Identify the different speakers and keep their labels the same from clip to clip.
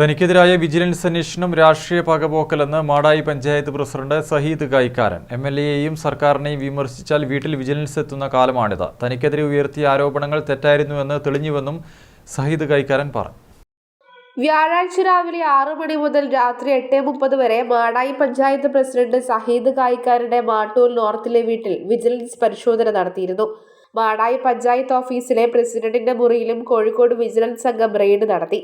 Speaker 1: തനിക്കെതിരായ vigilance അന്വേഷണം രാഷ്ട്രീയ പകപോക്കലെന്ന് Madayi panchayat president Saheed Kaikkaran M L എയെയും സർക്കാരിനെയും വിമർശിച്ചാൽ വീട്ടിൽ വിജിലൻസ് എത്തുന്ന കാലമാണിത്. തനിക്കെതിരെ ഉയർത്തിയ ആരോപണങ്ങൾ തെറ്റായിരുന്നുവെന്ന് തെളിഞ്ഞുവെന്നും സഹീദ് കൈക്കാരൻ പറഞ്ഞു.
Speaker 2: വ്യാഴാഴ്ച രാവിലെ ആറു മണി മുതൽ രാത്രി എട്ട് മുപ്പത് വരെ മാടായി പഞ്ചായത്ത് പ്രസിഡന്റ് സഹീദ് കായിക്കാരുടെ മാട്ടൂർ നോർത്തിലെ വീട്ടിൽ വിജിലൻസ് പരിശോധന നടത്തിയിരുന്നു. മാടായി പഞ്ചായത്ത് ഓഫീസിലെ പ്രസിഡന്റിന്റെ മുറിയിലും കോഴിക്കോട് വിജിലൻസ് സംഘം റെയ്ഡ് നടത്തി.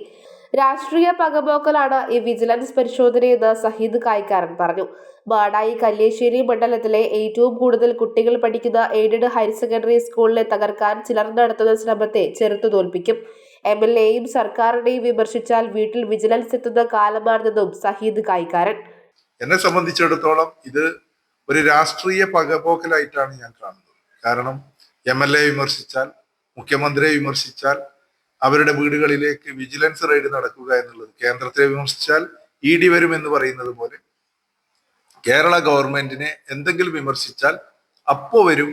Speaker 2: രാഷ്ട്രീയ പകപോക്കലാണ് ഈ വിജിലൻസ് പരിശോധനയെന്ന് സഹീദ് കായ്ക്കാരൻ പറഞ്ഞു. മാടായി കല്ലേശ്ശേരി മണ്ഡലത്തിലെ ഏറ്റവും കൂടുതൽ കുട്ടികൾ പഠിക്കുന്ന എയ്ഡഡ് ഹയർ സെക്കൻഡറി സ്കൂളിനെ തകർക്കാൻ ചിലർ നടത്തുന്ന ശ്രമത്തെ ചെറുത്തു തോൽപ്പിക്കും. എം എൽ എയും സർക്കാരിനെയും വിമർശിച്ചാൽ വീട്ടിൽ വിജിലൻസ് എത്തുന്ന കാലമാണെന്നും സഹീദ് കായ്ക്കാരൻ.
Speaker 3: എന്നെ സംബന്ധിച്ചിടത്തോളം ഇത് ഒരു രാഷ്ട്രീയ പകപോക്കലായിട്ടാണ് ഞാൻ കാണുന്നത്. കാരണം എം എൽ എ വിമർശിച്ചാൽ മുഖ്യമന്ത്രിയെ വിമർശിച്ചാൽ അവരുടെ വീടുകളിലേക്ക് വിജിലൻസ് റെയ്ഡ് നടക്കുക എന്നുള്ളത് കേന്ദ്രത്തെ വിമർശിച്ചാൽ ഇ ഡി വരും എന്ന് പറയുന്നത് പോലെ കേരള ഗവൺമെന്റിനെ എന്തെങ്കിലും വിമർശിച്ചാൽ അപ്പോ വരും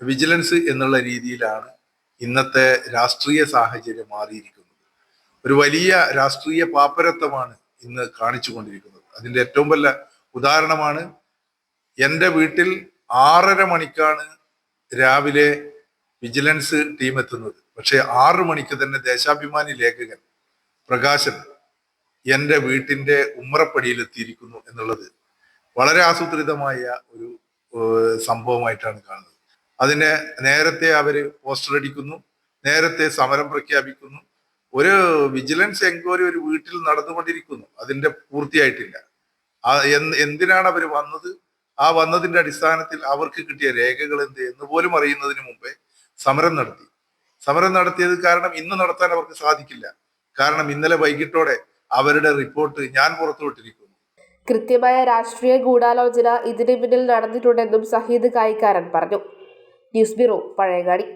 Speaker 3: വിജിലൻസ് എന്നുള്ള രീതിയിലാണ് ഇന്നത്തെ രാഷ്ട്രീയ സാഹചര്യം മാറിയിരിക്കുന്നത്. ഒരു വലിയ രാഷ്ട്രീയ പാപ്പരത്വമാണ് ഇന്ന് കാണിച്ചുകൊണ്ടിരിക്കുന്നത് അതിന്റെ ഏറ്റവും വലിയ ഉദാഹരണമാണ് എന്റെ വീട്ടിൽ ആറര മണിക്കാണ് രാവിലെ വിജിലൻസ് ടീം എത്തുന്നത്. പക്ഷേ ആറു മണിക്ക് തന്നെ ദേശാഭിമാനി ലേഖകൻ പ്രകാശൻ എന്റെ വീട്ടിന്റെ ഉമ്മറപ്പടിയിൽ എത്തിയിരിക്കുന്നു എന്നുള്ളത് വളരെ ആസൂത്രിതമായ ഒരു സംഭവമായിട്ടാണ് കാണുന്നത്. അതിനെ നേരത്തെ അവർ പോസ്റ്റർ അടിക്കുന്നു നേരത്തെ സമരം പ്രഖ്യാപിക്കുന്നു. ഒരു വിജിലൻസ് എൻക്വയറി ഒരു വീട്ടിൽ നടന്നുകൊണ്ടിരിക്കുന്നു. അതിന്റെ പൂർത്തിയായിട്ടില്ല. എന്തിനാണ് അവർ വന്നത്? ആ വന്നതിന്റെ അടിസ്ഥാനത്തിൽ അവർക്ക് കിട്ടിയ രേഖകൾ എന്ത്? എന്ന് പോലും അറിയുന്നതിന് മുമ്പേ സമരം നടത്തി. സമരം നടത്തിയത് കാരണം ഇന്ന് നടത്താൻ അവർക്ക് സാധിക്കില്ല. കാരണം ഇന്നലെ വൈകിട്ടോടെ അവരുടെ റിപ്പോർട്ട് ഞാൻ പുറത്തുവിട്ടിരിക്കുന്നു.
Speaker 2: കൃത്യമായ രാഷ്ട്രീയ ഗൂഢാലോചന ഇതിന് പിന്നിൽ നടന്നിട്ടുണ്ടെന്നും സഹീദ് കായിക്കാരൻ പറഞ്ഞു. News bureau Pazhayangadi.